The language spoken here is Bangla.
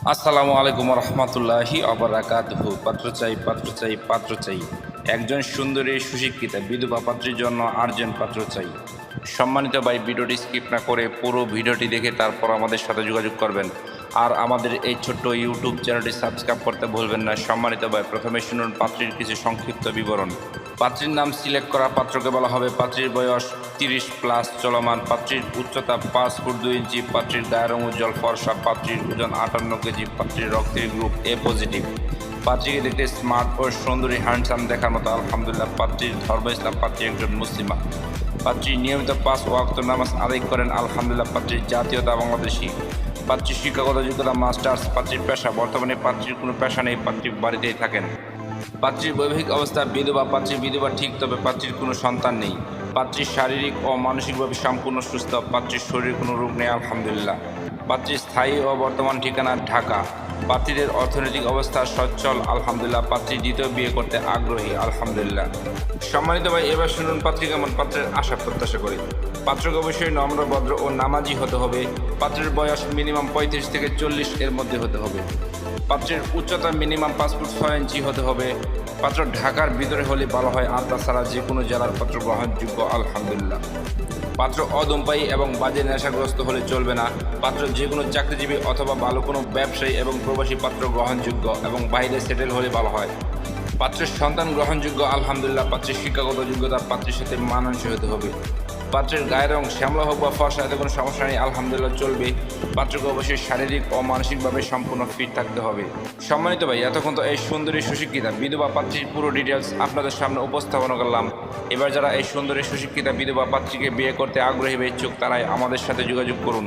আসসালামু আলাইকুম রহমতুল্লাহি অবরাকাতহু পাত্র চাই পাত্র চাই পাত্র চাই। একজন সুন্দরী, সুশিক্ষিতা, বিধবা পাত্রীর জন্য আর্জেন্ট পাত্র চাই। সম্মানিত ভাই, ভিডিওটি স্কিপ না করে পুরো ভিডিওটি দেখে তারপর আমাদের সাথে যোগাযোগ করবেন। আর আমাদের এই ছোট্ট ইউটিউব চ্যানেলটি সাবস্ক্রাইব করতে ভুলবেন না। সম্মানিত ভাই, প্রথমে শুনুন পাত্রীর কিছু সংক্ষিপ্ত বিবরণ। পাত্রীর নাম সিলেক্ট করা পাত্রকে বলা হবে পাত্রীর বয়স তিরিশ প্লাস চলমান পাত্রীর উচ্চতা পাঁচ ফুট দুই ইঞ্চি পাত্রীর গায়ের উজ্জ্বল, ফর্সা, পাত্রীর ওজন আটান্ন কেজি, পাত্রীর রক্তের গ্রুপ এ পজিটিভ পাত্রীকে দেখতে স্মার্ট ও সুন্দরী হ্যান্ডসাম দেখার মতো, আলহামদুলিল্লাহ, পাত্রীর ধর্ম ইসলাম, পাত্রী একজন মুসলিমা। পাত্রী নিয়মিত পাঁচ ওয়াক্ত নামাজ আদায় করেন, আলহামদুলিল্লাহ পাত্রীর জাতীয়তা বাংলাদেশি। পাত্রীর শিক্ষাগত যোগ্যতা মাস্টার্স পাত্রীর পেশা, বর্তমানে পাত্রীর কোনো পেশা নেই পাত্রী বাড়িতেই থাকেন। পাত্রীর বৈবাহিক অবস্থা বিধবা পাত্রী বিধবা ঠিক, তবে পাত্রীর কোনো সন্তান নেই। পাত্রীর শারীরিক ও মানসিকভাবে সম্পূর্ণ সুস্থ পাত্রীর শরীরে কোনো রোগ নেই, আলহামদুলিল্লাহ। পাত্রীর স্থায়ী ও বর্তমান ঠিকানা ঢাকা। পাত্রীদের অর্থনৈতিক অবস্থা সচ্ছল, আলহামদুলিল্লাহ। পাত্রী দ্বিতীয় বিয়ে করতে আগ্রহী, আলহামদুলিল্লাহ। সম্মানিত ভাই, এবার শুনুন পাত্রী কেমন পাত্রের আশা প্রত্যাশা করি। পাত্রকে অবশ্যই নম্রভদ্র ও নামাজি হতে হবে। পাত্রের বয়স মিনিমাম পঁয়ত্রিশ থেকে চল্লিশ এর মধ্যে হতে হবে। পাত্রের উচ্চতা মিনিমাম পাঁচ ফুট ছয় ইঞ্চি হতে হবে। পাত্র ঢাকার ভিতরে হলে ভালো হয়, আর তাছাড়া যে কোনো জেলার পাত্র গ্রহণযোগ্য, আলহামদুলিল্লাহ। পাত্র অদম্পায়ী এবং বাজে নেশাগ্রস্ত হলে চলবে না। পাত্র যে কোনো চাকরিজীবী অথবা ভালো কোনো ব্যবসায়ী এবং প্রবাসী পাত্র গ্রহণযোগ্য এবং বাইরে সেটেল হলে ভালো হয়। পাত্রের সন্তান গ্রহণযোগ্য, আলহামদুলিল্লাহ, পাত্রের শিক্ষাগত যোগ্যতা পাত্রের সাথে মানানসই হতে হবে। পাত্রের গায়ের রং শ্যামলা হোক বা ফর্সা, এতে কোনো সমস্যা নেই, আলহামদুলিল্লাহ চলবে। পাত্রকে অবশ্যই শারীরিক ও মানসিকভাবে সম্পূর্ণ ফিট থাকতে হবে। সম্মানিত ভাই, এতক্ষণ তো এই সুন্দরী সুশিক্ষিতা, বিধবা পাত্রীর পুরো ডিটেলস আপনাদের সামনে উপস্থাপন করলাম। এবার যারা এই সুন্দরী সুশিক্ষিতা, বিধবা পাত্রীকে বিয়ে করতে আগ্রহী বা ইচ্ছুক, তারাই আমাদের সাথে যোগাযোগ করুন।